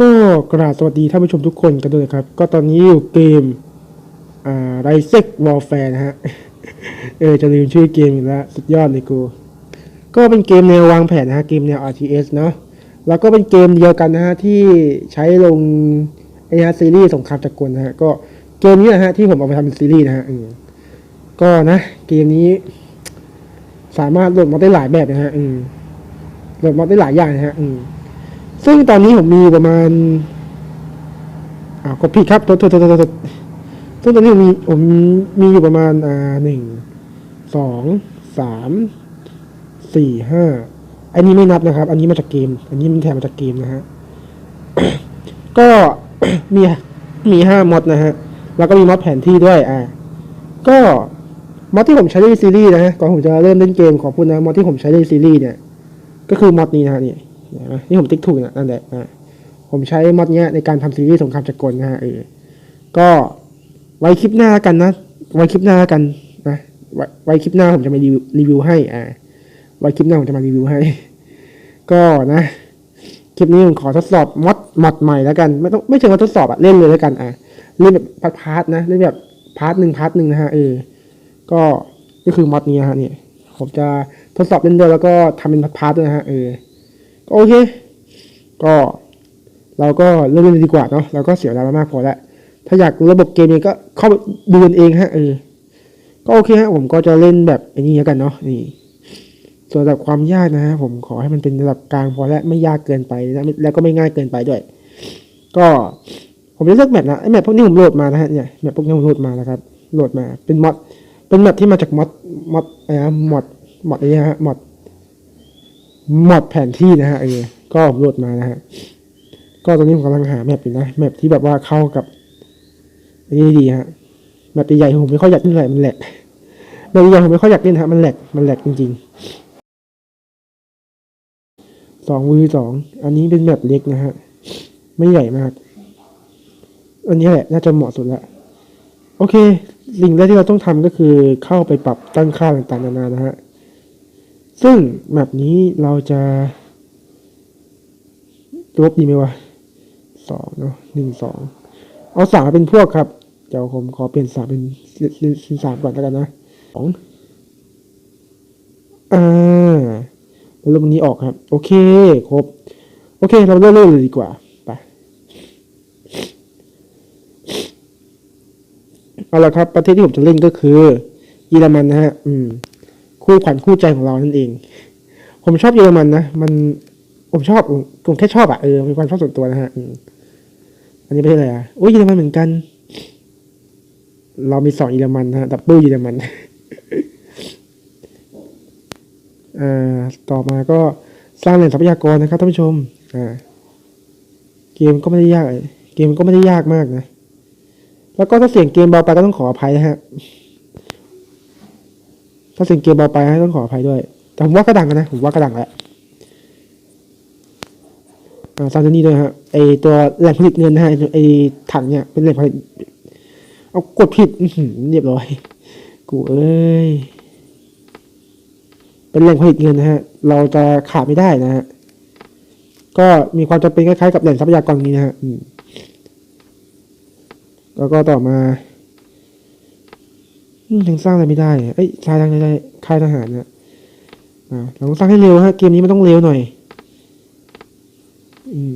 ก็กราบสวัสดีท่านผู้ชมทุกคนกันด้วยครับ ก็ตอนนี้อยู่เกมอ่าไรเซ็กวอลแฟร์นะฮะ เออจะลืมชื่อเกมอีกแล้วสุดยอดเลยกู ก็เป็นเกมแนววางแผนนะฮะ เกมแนว RTS เนาะแล้วก็เป็นเกมเดียวกันนะฮะ ที่ใช้ลงไอฮะซีรีส์สงครามจักรกลนะฮะ ก็เกมนี้นะฮะ ที่ผมเอาไปทำเป็นซีรีส์นะฮะอืมก็นะเกมนี้ สามารถโหลดมอดได้หลายแบบนะฮะอืมโหลดมอดได้หลายอย่างนะฮะอืม ซึ่งตอนนี้ผมมีประมาณอ่ากดผิดครับโทษโทษโทษซึ่งตอนนี้ผมมีผมมีอยู่ประมาณอ่าหนึ่งสองสามสี่ห้าอันนี้ไม่นับนะครับ อันนี้มาจากเกม อันนี้มันแถมมาจากเกมนะฮะก็มีมีห้ามอดนะฮะ แล้วก็มีมอดแผนที่ด้วย อ่า ก็มอดที่ผมใช้ในซีรีส์นะฮะก่อนผมจะเริ่มเล่นเกมขอพูดนะมอดที่ผมใช้ในซีรีส์เนี่ย ก็คือมอดนี้นะฮะนี่ นี่ผมติ๊กถูกนะนั่นแหละอ่าผมใช้มอดเนี้ยในการทำซีรีส์สงครามจักรกลนะฮะเออก็ไว้คลิปหน้ากันนะ ไว้คลิปหน้ากันนะไว้ไว้คลิปหน้าผมจะมารีวิวให้อ่าไว้คลิปหน้าผมจะมารีวิวให้ ก็นะคลิปนี้ผมขอทดสอบมอดมอดใหม่แล้วกัน ไม่ต้องไม่เชิงว่าทดสอบอะเล่นเลยแล้วกันอะเล่นแบบพาร์ทนะเล่นแบบพาร์ทหนึ่งพาร์ทหนึ่งนะฮะเออก็ก็คือมอดนี้ฮะเนี่ยผมจะทดสอบเล่นด้วยแล้วก็ทำเป็นพาร์ทด้วยนะฮะเออ โอเค ก็เราก็เริ่มเล่นดีกว่าเนาะเราก็เสียเวลามามากพอแล้วถ้าอยากรู้ระบบเกมนี้ก็เข้าดูกันเองฮะเออก็โอเคฮะผมก็จะเล่นแบบอ้นี้แล้วกันเนาะนี่ ส่วนระดับความยากนะฮะผมขอให้มันเป็นระดับกลางพอและไม่ยากเกินไปนะแล้วก็ไม่ง่ายเกินไปด้วย ก็ผมจะเลือกแมปนะไอแมปพวกนี้ผมโหลดมานะฮะเนี่ยแมปพวกนี้ผมโหลดมานะครับโหลดมาเป็นมอดเป็นแมปที่มาจากมอดมอดอะไรนะมอดมอดอะไรนะฮะมอด มอดแผนที่นะฮะเออก็โหลดมานะฮะก็ตอนนี้ผมกำลังหาแมปอยู่นะแมปที่แบบว่าเข้ากับอันนี้ดีฮะแมปใหญ่ๆผมไม่ค่อยอยากเล่นอะไรมันแหลกแมปใหญ่ผมไม่ค่อยอยากเล่นฮะมันแหลกมันแหลกจริงๆสองวีสองอันนี้เป็นแมปเล็กนะฮะไม่ใหญ่มาก อันนี้แหละน่าจะเหมาะสุดละโอเคสิ่งแรกที่เราต้องทำก็คือเข้าไปปรับตั้งค่าต่างๆนานานะฮะ ซึ่งแบบนี้เราจะลบดีไหมวะสองเนาะหนึ่งสองเอาสามเป็นพวกครับ เดี๋ยวผมขอเปลี่ยนสามเป็นเป็นสามก่อนแล้วกันนะสองอ่าแล้วลบนี้ออกครับ โอเค ครบ โอเค เราเริ่มเลยดีกว่าไปเอาละครับ ประเทศที่ผมจะเล่นก็คือเยอรมันนะฮะ อืม คู่ขวัญคู่ใจของเรานั่นเอง ผมชอบเยอรมันนะ มันผมชอบผมแค่ชอบอะเออมีความชอบส่วนตัวนะฮะอันนี้ประเทศอะไรอะโอ้ยเยอรมันเหมือนกัน เรามีสองเยอรมันนะดับเบิลเยอรมันอ่าต่อมาก็สร้างแหล่งทรัพยากรนะครับท่านผู้ชมอ่าเกมก็ไม่ได้ยากเลยเกมก็ไม่ได้ยากมากนะ แล้วก็ถ้าเสียงเกมเบาไปก็ต้องขออภัยนะฮะ ถ้าเสียงเกมเบาไปให้ต้องขออภัยด้วย แต่ผมว่ากระดังกันนะ ผมว่ากระดังแหละอ่าตามตัวนี้ด้วยฮะไอตัวแหล่งผลิตเงินนะฮะไอถังเนี่ยเป็นแหล่งผลิตเอากดผิดเรียบร้อย กูเอ้ย เป็นแหล่งผลิตเงินนะฮะ เราจะขาดไม่ได้นะฮะ ก็มีความจำเป็นคล้ายๆกับแหล่งทรัพยากรนี้นะฮะแล้วก็ต่อมา ยังสร้างอะไรไม่ได้เอ้ยสร้างอะไรได้ค่ายทหารเนะอ่าเราต้องสร้างให้เร็วฮะ เกมนี้มันต้องเร็วหน่อย อืม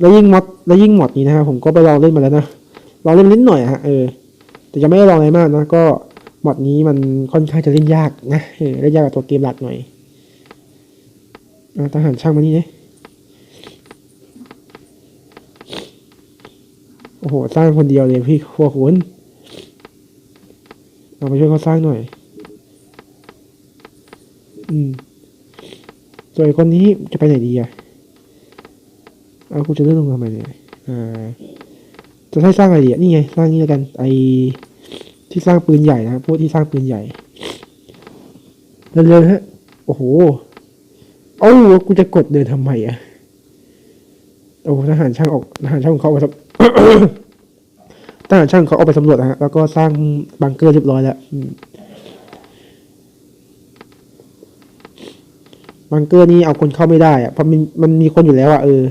แล้วยิ่งมอดแล้วยิ่งมอดนี้นะฮะผมก็ไปลองเล่นมาแล้วนะลองเล่นนิดหน่อยฮะเออแต่ยังไม่ได้ลองอะไรมากนะก็มอดนี้มันค่อนข้างจะเล่นยากนะเออเล่นยากกว่าตัวเกมหลักหน่อยอ่าทหารช่างมานี่เนี่ยโอ้โหสร้างคนเดียวเลยพี่พวกคุณ เอาไปช่วยเขาสร้างหน่อย อืมส่วนอีกคนนี้จะไปไหนดีอะเอากูจะเลื่อนลงทำไมเนี่ยอ่าจะให้สร้างอะไรดีอะนี่ไงสร้างนี่แล้วกันไอที่สร้างปืนใหญ่นะครับพวกที่สร้างปืนใหญ่เร็วๆฮะโอ้โหเอ้ากูจะกดเดินทำไมอะโอ้ทหารช่างออกทหารช่างเขาเอาไปสำ ทหารช่างเขาเอาไปสำรวจนะฮะแล้วก็สร้างบังเกอร์เรียบร้อยแล้วบังเกอร์นี่เอาคนเข้าไม่ได้อะเพราะมันมันมีคนอยู่แล้วอะเออ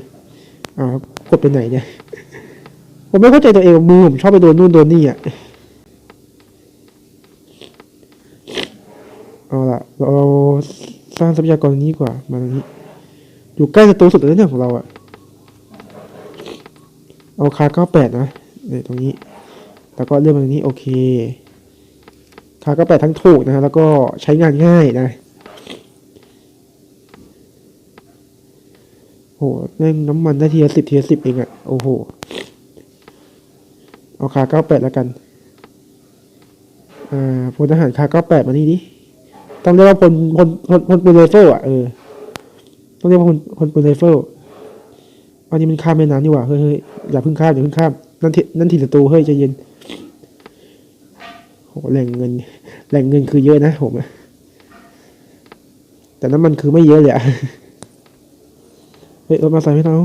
อ้ากดไปไหนเนี่ยผมไม่เข้าใจตัวเองมือผมชอบไปโดนนู่นโดนนี่อะเอาล่ะเราสร้างทรัพยากรนี้กว่ามาตรงนี้ อยู่ใกล้ศัตรูสุดเลยเนี่ยของเราอะเอาคาเก้าแปดนะเนี่ยตรงนี้ แล้วก็เลื่อนมาตรงนี้โอเคคาก้าแปดทั้งถูกนะฮะแล้วก็ใช้งานง่ายนะโหแม่งน้ำมันได้ทีละสิบทีละสิบเองอะโอ้โห เอาคาเก้าแปดแล้วกัน อ่าพลทหารคาเก้าแปดมานี่ดิ ต้องเรียกว่าพลพลพลพลปืนไรเฟิลอะเออ ต้องเรียกว่าพลพลปืนไรเฟิลอันนี้มันข้ามแม่น้ำนี่หว่า เฮ้ยเฮ้ยอย่าเพิ่งข้ามอย่าเพิ่งข้าม นั่นทีนั่นทีศัตรูเฮ้ยใจเย็น โหแหล่งเงินแหล่งเงินคือเยอะนะผมอะแต่น้ำมันคือไม่เยอะเลยอะเฮ้ยรถมาใส่ให้เรา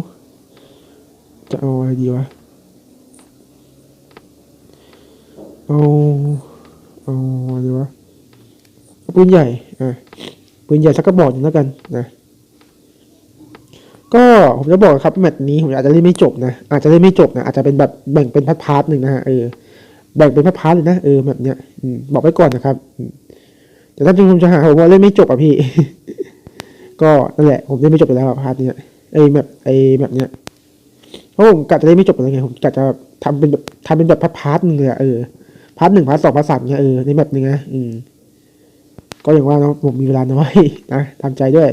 จะเอาอะไรดีวะ เอาเอาอะไรวะปืนใหญ่อะปืนใหญ่สักกระบอกหนึ่งแล้วกันนะก็ผมจะบอกครับแมตช์นี้ผมอาจจะเล่นไม่จบนะอาจจะเล่นไม่จบนะอาจจะเป็นแบบแบ่งเป็นพาร์ทๆหนึ่งนะฮะเออ แบ่งเป็นพาร์ทเลยนะเออแบบเนี้ยบอกไว้ก่อนนะครับ แต่ถ้าจริงๆจะหาผมว่าเล่นไม่จบอะพี่ ก็นั่นแหละ ผมเล่นไม่จบไปแล้วพาร์ทเนี้ยไอ้แมปไอ้แมปเนี้ยเพราะผมกะจะเล่นไม่จบอะไรไงผมกะจะทำเป็นแบบทำเป็นแบบพาร์ทหนึ่งเลยอะเออพาร์ทหนึ่งพาร์ทสองพาร์ทสามเนี่ยเออในแมปหนึ่งนะอืมก็อย่างว่าเนาะผมมีเวลาน้อยนะทำใจด้วย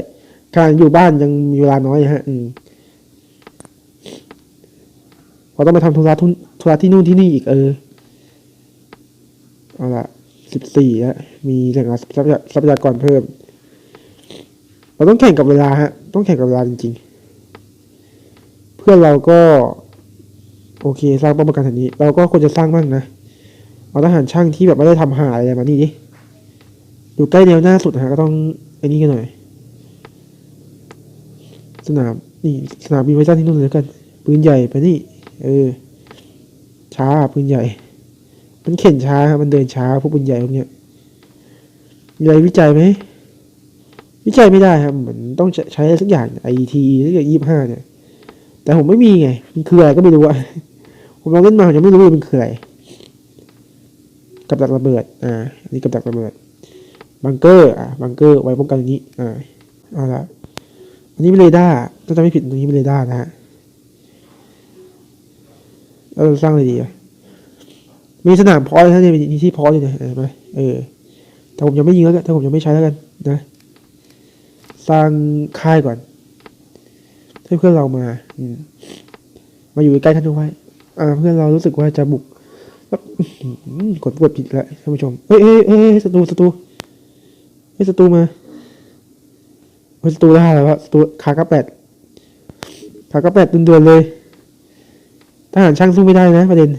การอยู่บ้านยังมีเวลาน้อยฮะ อืมพอต้องไปทำธุระทุนธุระที่นู่นที่นี่อีกเออ เอาละสิบสี่ฮะมีแหล่งทรัพยาทรัพยากรเพิ่ม เราต้องแข่งกับเวลาฮะ ต้องแข่งกับเวลาจริง ๆ เพื่อนเราก็ โอเค สร้างป้อมปราการแถวนี้ เราก็ควรจะสร้างบ้างนะ เอาทหารช่างที่แบบไม่ได้ทำหาอะไรมานี่ดิอยู่ใกล้แนวหน้าสุดฮะก็ต้องไอ้นี่กันหน่อย สนามนี่สนามบินไว้สร้างที่นู่นเลยกัน ปืนใหญ่ไปนี่ เออ ช้าปืนใหญ่ มันเข็นช้าฮะมันเดินช้าพวกปืนใหญ่พวกเนี้ยมีอะไรวิจัยไหมวิจัยไม่ได้ครับเหมือนต้องใช้อะไรสักอย่างไอทีสักอย่างยี่ห้าเนี่ย แต่ผมไม่มีไงมันคืออะไรก็ไม่รู้อะผมลองเล่นมาผมยังไม่รู้เลยมันคืออะไรกับดักระเบิดอ่าอันนี้กับดักระเบิดบังเกอร์อะบังเกอร์ไว้ป้องกันอย่างนี้อ่าเอาละอันนี้เป็นเรดาร์ถ้าจะไม่ผิดตรงนี้เป็นเรดาร์นะฮะแล้วเราสร้างอะไรดีอะ มีสนามพอยท่านเนี่มีที่พอยอยู่เนี่ยเห็นไหมเออแต่ผมยังไม่ยิงแล้วกันแต่ผมยังไม่ใช้แล้วกันนะ สร้างค่ายก่อนให้เพื่อนเรามาอืมาอยู่ใกล้ท่านด้วยอ่า เพื่อนเรารู้สึกว่าจะบุกแล้วอื้อหือกดกดผิดแล้วท่านผู้ชมเฮ้ยเฮ้ยเฮ้ยศัตรูศัตรูเฮ้ยศัตรูมาเฮ้ยศัตรูได้แล้วะศัตรูขาก้าแปดขาก้าแปดด่วนๆเลยทหารช่างสู้ไม่ได้นะประเด็น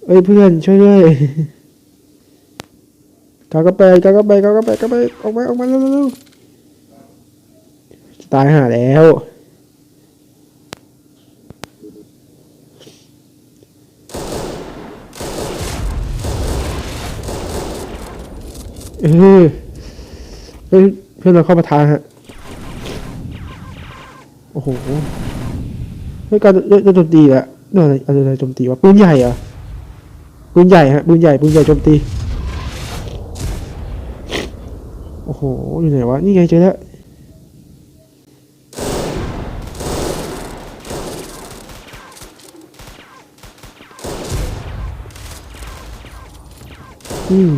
เอ้ยเพื่อนช่วยด้วยขาก้าแปดขาก้าแปดขาก้าแปดขาเก้าแปออกมาออกมาเร็วๆจะตายหาแล้วเออเฮ้ยเพื่อนเราเข้ามาทางฮะ โอ้โหเฮ้ยการเล่นโจมตีอะเรื่องอะไรอะไรโจมตีวะปืนใหญ่เหรอะ ปืนใหญ่ฮะปืนใหญ่ปืนใหญ่โจมตีโอ้โหอยู่ไหนวะนี่ไงเจอแล้วอืม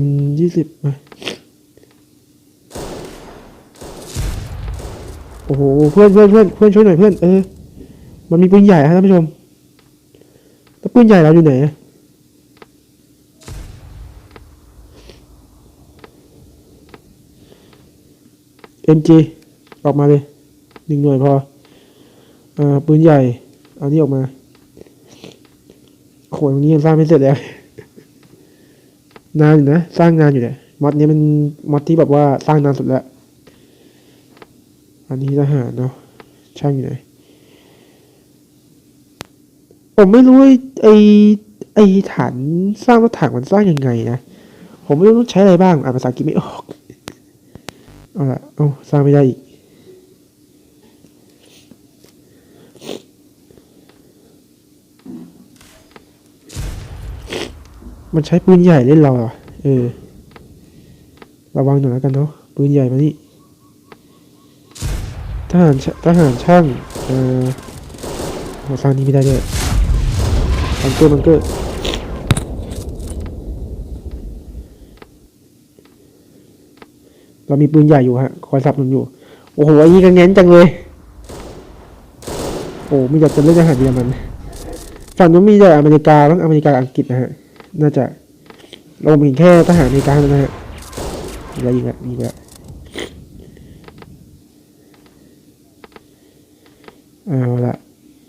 M ยี่สิบมาโอ้โหเพื่อนเพื่อนเพื่อนเพื่อนช่วยหน่อยเพื่อนเออ มันมีปืนใหญ่ฮะท่านผู้ชมแล้วปืนใหญ่เราอยู่ไหนเอ็มจีออกมาเลยหนึ่งหน่วยพออ่าปืนใหญ่ เอานี่ออกมาโขยตรงนี้ยังสร้างไม่เสร็จเลยนานอยู่นะ สร้างนานอยู่เนี่ยมอดนี้มันมอดที่แบบว่าสร้างนานสุดแล้ว อันนี้ทหารเนาะช่างอยู่ไหน ผมไม่รู้ไอ้ไอ้ฐานสร้างรถถังมันสร้างยังไงนะ ผมไม่รู้ต้องใช้อะไรบ้าง อ่านภาษาอังกฤษไม่ออกเอาละเอาสร้างไม่ได้อีกมันใช้ปืนใหญ่เล่นเราเหรอ เออ ระวังหน่อยแล้วกันเนาะ ปืนใหญ่มานี่ทหารชทหารช่าง เออสร้างนี้ไม่ได้ด้วย บังเกอร์บังเกอร์เรามีปืนใหญ่อยู่ฮะคอยสับหนุนอยู่ โอ้โหไอ้นี่ก็เง้นจังเลย โอ้ไม่อยากจะเล่นทหารเยอรมันฝั่งนู้นมีแต่อเมริกาบ้างอเมริกาอังกฤษนะฮะน่าจะเรามีแค่ทหารอเมริกาเท่านั้นนะฮะมีอะไรอีกอะมีอะไรเอาละ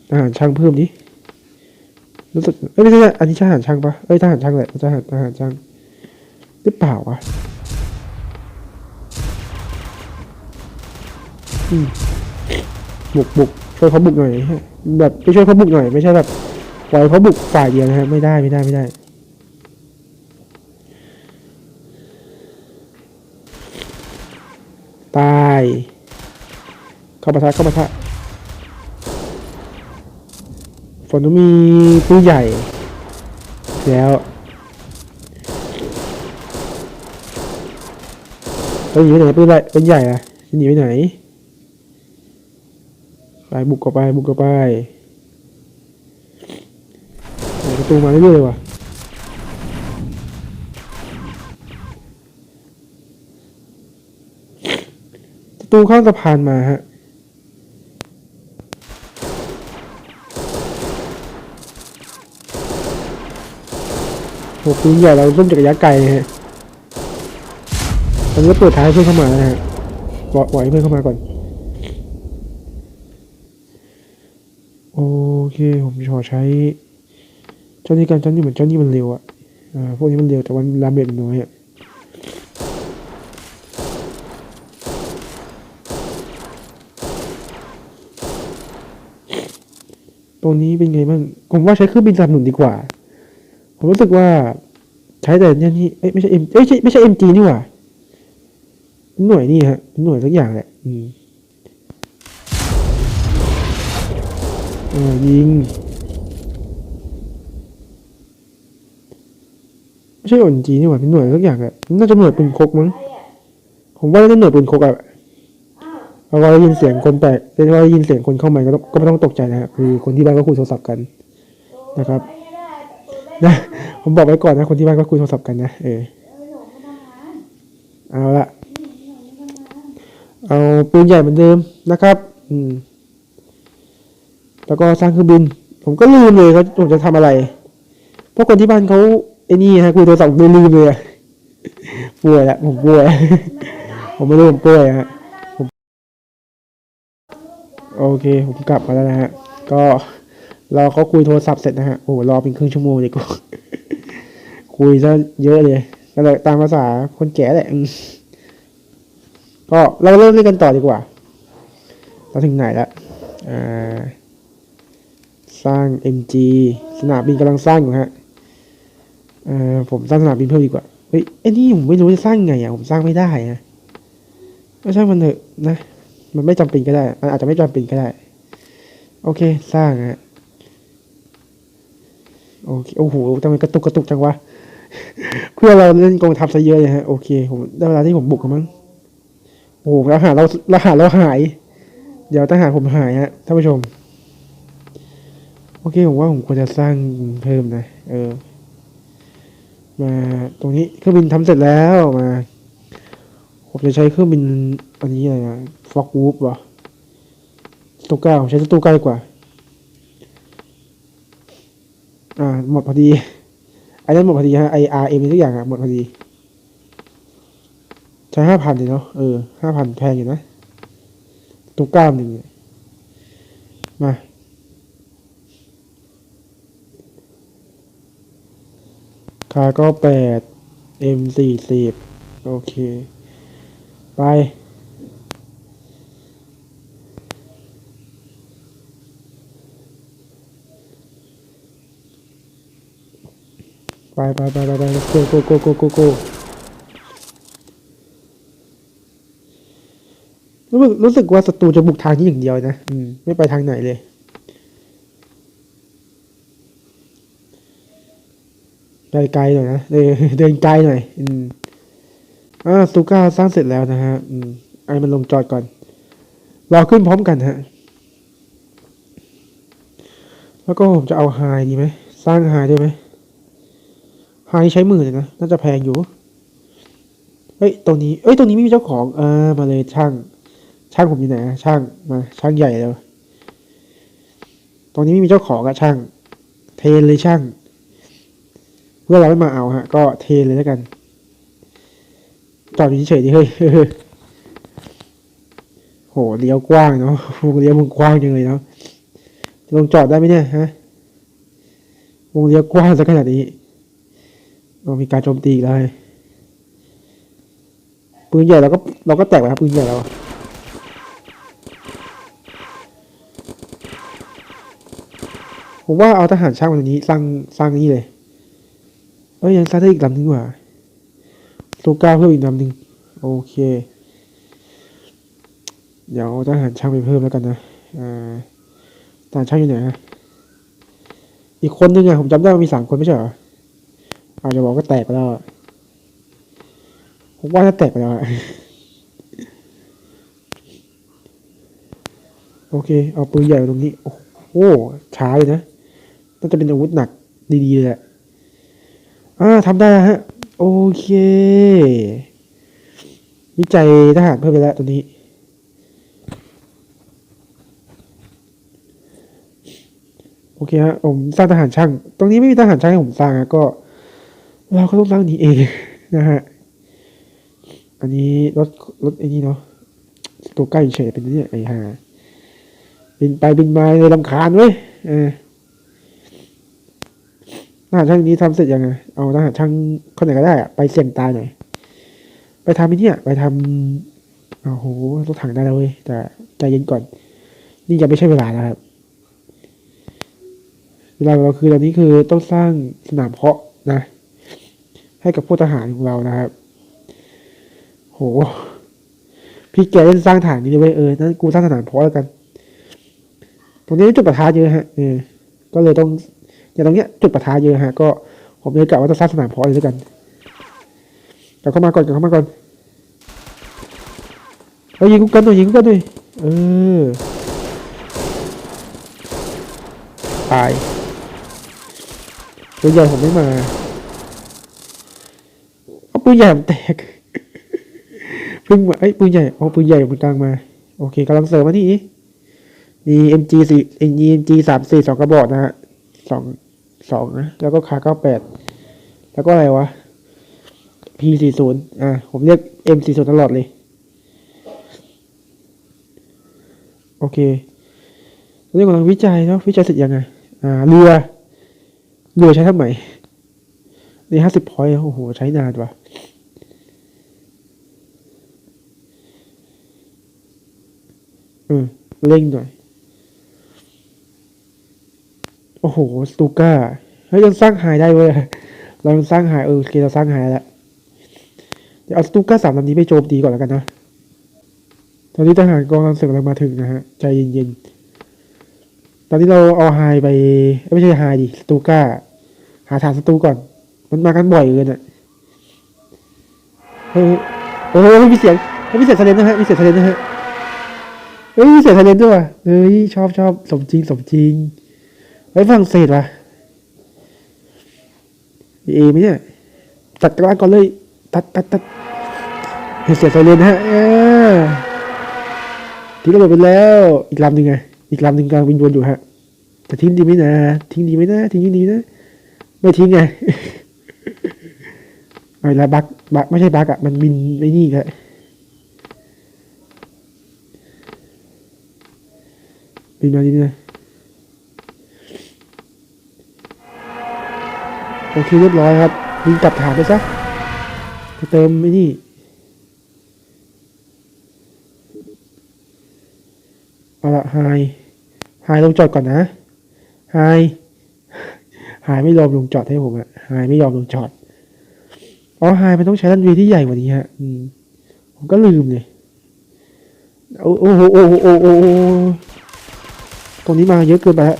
ทหารช่างเพิ่มดิ รู้สึกเอ้ยไม่ใช่อันนี้ทหารช่างปะเอ้ยทหารช่างแหละทหารทหารช่างหรือเปล่าวะบุกบุกช่วยเขาบุกหน่อยฮะแบบไปช่วยเขาบุกหน่อยไม่ใช่แบบปล่อยเขาบุกฝ่ายเดียวนะฮะไม่ได้ไม่ได้ไม่ได้ตายเข้าปะทะเข้าปะทะ ฝนต้องมีปืนใหญ่ แล้วเฮ้ยหนีไปไหนปืนใหญ่ปืนใหญ่อะหนีไปไหนไปบุกเข้าไปบุกเข้าไปประตูมาเรื่อยๆว่ะประตูข้ามสะพานมาฮะ โหปืนใหญ่เราต้มจากระยะไกลนะฮะตอนนี้เปิดท้ายให้เพื่อนเข้ามานะฮะปล่อยปล่อยให้เพื่อนเข้ามาก่อน โอเค ผมขอใช้ เจ้านี้กันเจ้านี้เหมือนเจ้านี้มันเร็วอะอ่าพวกนี้มันเร็วแต่วันลาเมจมันน้อยอะตรงนี้เป็นไงบ้าง ผมว่าใช้เครื่องบินสนับสนุนดีกว่า ผมรู้สึกว่าใช้แต่เนี่ยนี่เอ้ยไม่ใช่เอ็มเอ้ยไม่ใช่เอ็มจีนี่หว่าหน่วยนี่ฮะหน่วยสักอย่างแหละอืมเออยิงไม่ใช่อ่อนจีนี่หว่าเป็นหน่วยสักอย่างอะน่าจะหน่วยปืนคกมั้งผมว่าน่าจะหน่วยปืนคกอะเราะว่าได้ยินเสียงคนแปลกได้ว่าได้ยินเสียงคนเข้ามาก็ก็ไม่ต้องตกใจนะครับคือคนที่บ้านก็คุยโทรศัพท์กันนะครับ นะผมบอกไว้ก่อนนะ คนที่บ้านก็คุยโทรศัพท์กันนะเออเอาละเอาปืนใหญ่เหมือนเดิมนะครับ อืม แล้วก็สร้างเครื่องบิน ผมก็ลืมเลยครับผมจะทำอะไร เพราะคนที่บ้านเขาไอ้นี่ฮะคุยโทรศัพท์ลืมลืมเลยป่วยละผมป่วย ผมไม่รู้ผมป่วยฮะผมโอเค ผมกลับมาแล้วนะฮะ ก็ เราเขาคุยโทรศัพท์เสร็จนะฮะ โอ้รอเป็นครึ่งชั่วโมงเลยกูคุยซะเยอะเลยก็เลยตามภาษาคนแก่แหละก็เราเริ่มเล่นกันต่อดีกว่า เราถึงไหนละอ่าสร้าง MG สนามบินกำลังสร้างอยู่ฮะอ่อผมสร้างสนามบินเพิ่มดีกว่า เฮ้ยไอ้นี่ผมไม่รู้จะสร้างไงอะผมสร้างไม่ได้อะก็ช่มันเถอะนะ มันไม่จำเป็นก็ได้ มันอาจจะไม่จำเป็นก็ได้ โอเค สร้างฮะ โอเคโอ้โหทำไมกระตุกกระตุกจังวะ เพื่อเราเล่นกองทัพซะเยอะเลยฮะ โอเค ผมได้เวลาที่ผมบุกแล้วมั้งโอ้โหทหารเราทหารเราหาย เดี๋ยวทหารผมหายฮะท่านผู้ชม โอเคผมว่าผมควรจะสร้างเพิ่มนะ เออ มาตรงนี้เครื่องบินทำเสร็จแล้วมาผมจะใช้เครื่องบินอันนี้อะไรนะฟอกวูฟวะสตูก้าผมใช้สตูก้าดีกว่า อ่าหมดพอดีไอันนั้นหมดพอดีฮะไออาร์เอ็มทุกอย่างอะหมดพอดีใช้ห้าพันเลยเนาะเออห้าพันแพงอยู่นะสตูก้าหนึ่งมาคาก็แปด M สี่สิบโอเค ไป ไปไปไปไปโกโกโกโกโกโกรู้สึกรู้สึกว่าศัตรูจะบุกทางนี้อย่างเดียวนะอืมไม่ไปทางไหนเลยไกลๆหน่อยนะเดินเดินไกลหน่อย อืมอ่าซูก้าสร้างเสร็จแล้วนะฮะ อืมไอ้มันลงจอดก่อนเราขึ้นพร้อมกันฮะ แล้วก็ผมจะเอาไฮดีไหม สร้างไฮได้ไหม ไฮใช้มือเลยนะน่าจะแพงอยู่ เฮ้ยตรงนี้เอ้ยตรงนี้ไม่มีเจ้าของอ่ามาเลยช่าง ช่างผมอยู่ไหนอะช่างมาช่างใหญ่แล้วตรงนี้ไม่มีเจ้าของอะช่าง เทเลยช่าง เพื่อเราไม่มาเอาฮะ ก็เทเลยแล้วกัน จอดอยู่เฉยๆดิเฮ้ยโหเลี้ยวกว้างเนาะวงเลี้ยวมันกว้างจังเลยเนาะจะลงจอดได้ไหมเนี่ยฮะวงเลี้ยวกว้างสักขนาดนี้ เรามีการโจมตีอีกแล้วเฮ้ปืนใหญ่เราก็เราก็แตกไปครับปืนใหญ่เราผมว่าเอาทหารช่างมาตัวนี้สร้างสร้างนี่เลยเอ้ยยังสร้างได้อีกลำนึงกว่าโลก้าเพิ่มอีกลำนึงโอเคเดี๋ยวทหารช่างไปเพิ่มแล้วกันนะอ่าทหารช่างอยู่ไหนฮะอีกคนนึงอะผมจำได้ว่ามีสามคนไม่ใช่เหรอ อาจจะบอกก็แตกไปแล้วผมว่าถ้าแตกไปแล้วโอเค เอาปืนใหญ่ตรงนี้ โอ้โหช้าเลยนะน่าจะเป็นอาวุธหนักดีๆเลยแหละอ่าทำได้ฮะ โอเค วิจัยทหารเพิ่มไปแล้วตัวนี้โอเคฮะผมสร้างทหารช่าง ตรงนี้ไม่มีทหารช่างให้ผมสร้างฮะก็ เราก็ต้องสร้างนี้เองนะฮะ อันนี้รถรถไอ้นี่เนาะตัวใกล้เฉยเป็นเนี่ยไอ้ห่าบินไปบินมาเลยลำคาญเว้ยเออทหารช่างนี้ทำเสร็จยังไงเอาทหารช่างคนไหนก็ได้อะไปเสี่ยงตายหน่อยไปทำไอ้เนี่ยไปทำโอ้โหรถถังได้แล้วเว้ยแต่ใจเย็นก่อน นี่ยังไม่ใช่เวลานะครับเวลาเราคือตอนนี้คือต้องสร้างสนามเพาะนะ ให้กับพวกทหารของเรานะครับ โห พี่แกเล่นสร้างฐานนี้เลยเว้ยเออนั้นกูสร้างสนามเพาะแล้วกัน ตรงนี้จุดประทาเยอะฮะเออก็เลยต้องอย่างตรงเนี้ยจุดประทาเยอะฮะ ก็ผมเลยกะว่าจะสร้างสนามเพาะเลยแล้วกันกลับเข้ามาก่อนกลับเข้ามาก่อนเฮ้ยยิงกูกันหน่อยยิงกูกันหน่อยเออตายปืนใหญ่ผมไม่มา ปืนใหญ่ผมแตกเพิ่งมาเอ้ปืนใหญ่เอาปืนใหญ่มันกลางมา โอเคกำลังเสริมมานี่มี MG สี่ MG สามสี่สองกระบอกนะฮะสองสองนะแล้วก็คาเก้าแปดแล้วก็อะไรวะ P สี่ศูนย์อ่าผมเรียก M สี่ศูนย์ตลอดเลย โอเคเรื่องกำลังวิจัยเนาะวิจัยเสร็จยังไงอ่าเรือเรือใช้ทำไมนี่ห้าสิบพอยต์โอ้โห ใช้นานว่ะ อืมเร่งหน่อย โอ้โห สตูก้าเฮ้ยยังสร้างหายได้เว้ยเราสร้างหายเออโอเคเราสร้างหายแล้วเดี๋ยวเอาสตูก้าสามลำนี้ไปโจมตีก่อนแล้วกันนะ ตอนนี้ทหารกองกำลังเสริมกำลังมาถึงนะฮะ ใจเย็นๆ ตอนนี้เราเอาไฮไป ไม่ใช่ไฮดิ สตูก้า หาฐานศัตรูก่อน มันมากันบ่อยเกินอะ เฮ้ย โอ้โหมีเสียงมีเสียงทะเลนนะฮะ มีเสียงทะเลนนะฮะ เฮ้ยเสียทะเลนด้วยว่ะเฮ้ยชอบชอบสมจริงสมจริงไว้ฝรั่งเศสว่ะเอไหมเนี่ยตัดกลางก่อนเลย ตัดตัดตัดเห็นเสียงไซเรนนะฮะทิ้งระเบิดไปแล้ว อีกลำหนึ่งไง อีกลำหนึ่งกำลังวินวนอยู่ฮะจะทิ้งดีไหมนะ ทิ้งดีไหมนะ ทิ้งดีนะ ไม่ทิ้งไง เอาละบักบักไม่ใช่บักอะมันบินไอ้นี่แหละ บินมาดินะโอเคเรียบร้อยครับบินกลับฐานไปซะไปเติมไอ้นี่เอาละไฮไฮลงจอดก่อนนะไฮไฮไม่ยอมลงจอดให้ผมอะไฮไม่ยอมลงจอดอ๋อไฮมันต้องใช้รันเวย์ที่ใหญ่กว่านี้ฮะอืมผมก็ลืมเลยโอ้โหโอ้โหโอ้โห ตรงนี้มาเยอะเกินไปฮะ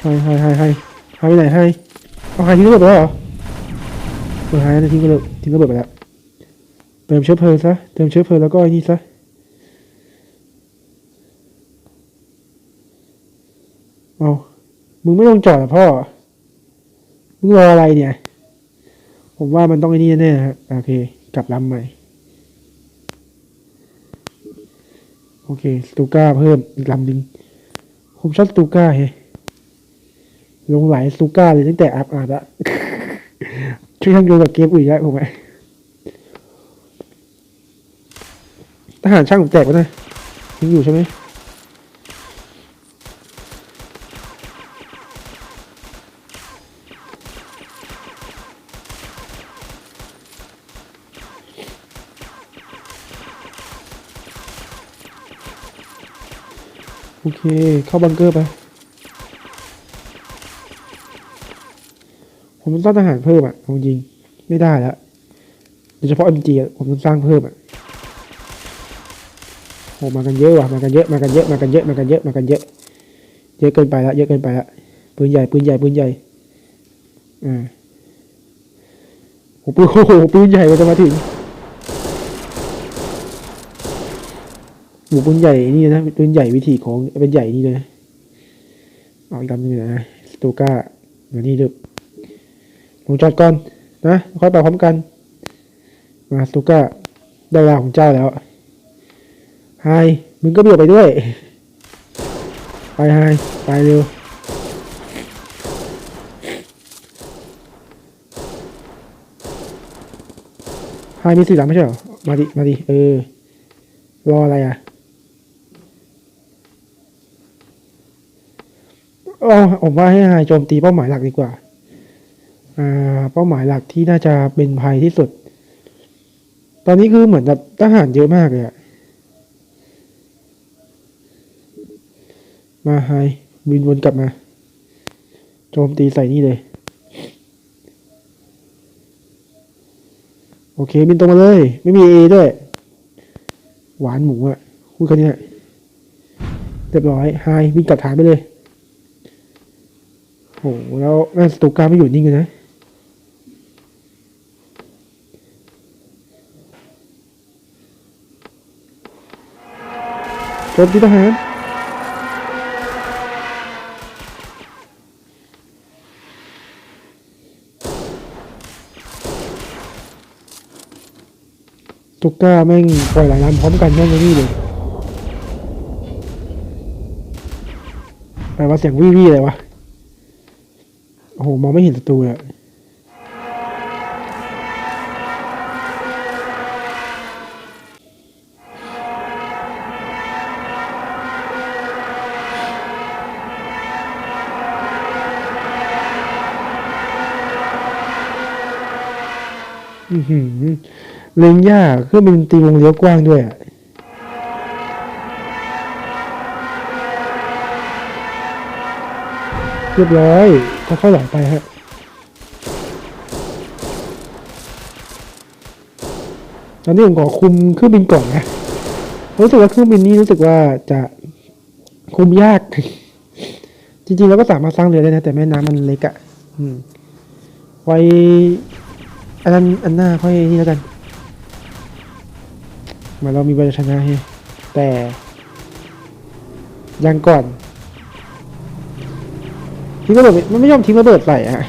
ให้ให้ให้ให้ให้ไปไหนให้เอาให้ทิ้งระเบิดไปแล้วเหรอเออให้นะทิ้งระเบิดทิ้งระเบิดไปแล้วเติมเชื้อเพลิงซะเติมเชื้อเพลิงแล้วก็ไอ้นี่ซะเอา มึงไม่ต้องจอดหรอพ่อ มึงรออะไรเนี่ย ผมว่ามันต้องไอ้นี่แน่ๆฮะโอเค กลับลำใหม่ โอเค สตูก้าเพิ่มอีกลำหนึ่งผมชอบสตูก้าเฮ้ลงหลายสตูก้าเลยตั้งแต่อัพอาร์ตละช่วยทำโยงกับเกมอื่นได้ผมไหมทหารช่างผมแตกวะนะยังอยู่ใช่ไหม โอเค เข้าบังเกอร์ไป ผมต้องสร้างทหารเพิ่มอะเอาจริง ไม่ได้แล้วโดยเฉพาะ MG อะผมต้องสร้างเพิ่มอะโอ้มากันเยอะว่ะ มากันเยอะ มากันเยอะ มากันเยอะ มากันเยอะ มากันเยอะ เยอะเกินไปละ เยอะเกินไปละปืนใหญ่ ปืนใหญ่ ปืนใหญ่ อ่าโอ้ปืนโอ้โหปืนใหญ่กว่าจะมาถึง โอ้ปืนใหญ่นี่นะปืนใหญ่วิธีของเป็นใหญ่นี่เลยเอาอีกลำหนึงนะสตูก้ามานี่ดูลงจอดก่อนนะค่อยไปพร้อมกันมาสตูก้าได้เวลาของเจ้าแล้วไฮมึงก็เบียดไปด้วย ไปไฮไปเร็วไฮมีสีหลังไม่ใช่หรอ มาดิ มาดิ เออ รออะไรอะ เอาผมว่าให้ไฮโจมตีเป้าหมายหลักดีกว่า อ่า เป้าหมายหลักที่น่าจะเป็นภัยที่สุด ตอนนี้คือเหมือนแบบทหารเยอะมากเลยอะมาไฮบินวนกลับมา โจมตีใส่นี่เลย โอเค บินตรงมาเลย ไม่มีเอด้วย หวานหมูอะพูดแค่นี้เรียบร้อยไฮบินกลับฐานไปเลย หแล้วแม่สตูก้าไม่อยู่นิ่งเลยนะโจมตีทหารตุกก้าแม่งปล่อยหลายลำพร้อมกันแม่งไอ้นี่เลยแปลว่าเสียงวิวี่เลยวะ โอ้โหมองไม่เห็นศัตรูเลยเล็งยากเครื่องบินตีวงเลี้ยวกว้างด้วยอะ เรียบร้อยค่อยๆไหลไปฮะตอนนี้ผมขอคุมเครื่องบินก่อนนะรู้สึกว่าเครื่องบินนี้รู้สึกว่าจะคุมยาก จริงๆเราก็สามารถสร้างเรือได้นะ แต่แม่น้ำมันเล็กอะ่ะอืมไว้อันนั้นอันหน้าค่อยนี่แล้วกันเหมือนเรามีวันชนะให้แต่ยังก่อน ทิ้งระเบิดมันไม่ยอมทิ้งระเบิดใส่อะ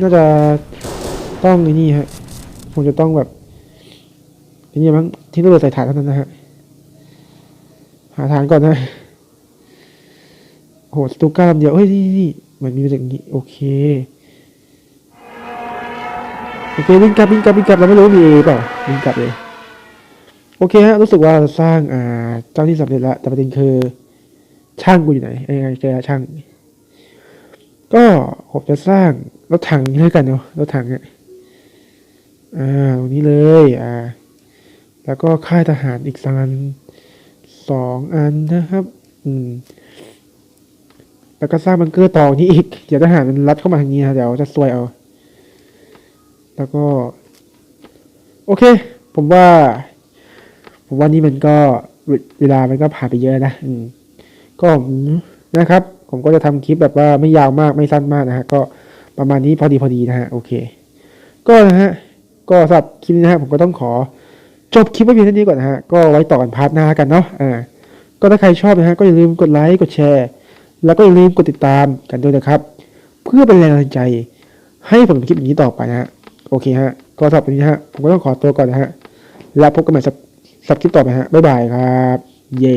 น่าจะต้องไอ้นี่ฮะคงจะต้องแบบนี่มั้งทิ้งระเบิดใส่ฐานเท่านั้นนะฮะหาฐานก่อนนะโหสตูก้าลำเดียวเฮ้ยนี่นี่มันมีแบบนี้โอเคโอเควิ่งกลับวิ่งกลับวิ่งกลับเราไม่รู้มีเอเปล่าวิ่งกลับเลยโอเคฮะรู้สึกว่าสร้างอ่าเจ้าที่สำเร็จแล้วแต่ประเด็นคือช่างกูอยู่ไหนไอ้ไงเจอแล้วช่าง ก็ผมจะสร้างรถถังนี้ด้วยกันเนาะรถถังเนี่ยอ่าตรงนี้เลยอ่า แล้วก็ค่ายทหารอีกสักอันสองอันนะครับ อืม แล้วก็สร้างบังเกอร์ต่อนี่อีกเดี๋ยวทหารมันรัดเข้ามาทางนี้นะเดี๋ยวจะซวยเอา แล้วก็ โอเค ผมว่า ผมว่านี่มันก็เวลามันก็ผ่านไปเยอะนะ อืม ก็นะครับ ผมก็จะทำคลิปแบบว่าไม่ยาวมากไม่สั้นมากนะฮะก็ประมาณนี้พอดีพอดีนะฮะโอเค ก็นะฮะก็สำหรับคลิปนี้นะฮะผมก็ต้องขอจบคลิปไว้เพียงเท่านี้ก่อนนะฮะก็ไว้ต่อกันพาร์ทหน้ากันเนาะอ่าก็ถ้าใครชอบนะฮะก็อย่าลืมกดไลค์กดแชร์ แล้วก็อย่าลืมกดติดตามกันด้วยนะครับ เพื่อเป็นแรงบันดาลใจ ให้ผมทำคลิปอย่างนี้ต่อไปนะฮะโอเคฮะก็สำหรับวันนี้ฮะผมก็ต้องขอตัวก่อนนะฮะแล้วพบกันใหม่สับคลิปต่อไปฮะบ๊ายบายครับ เย้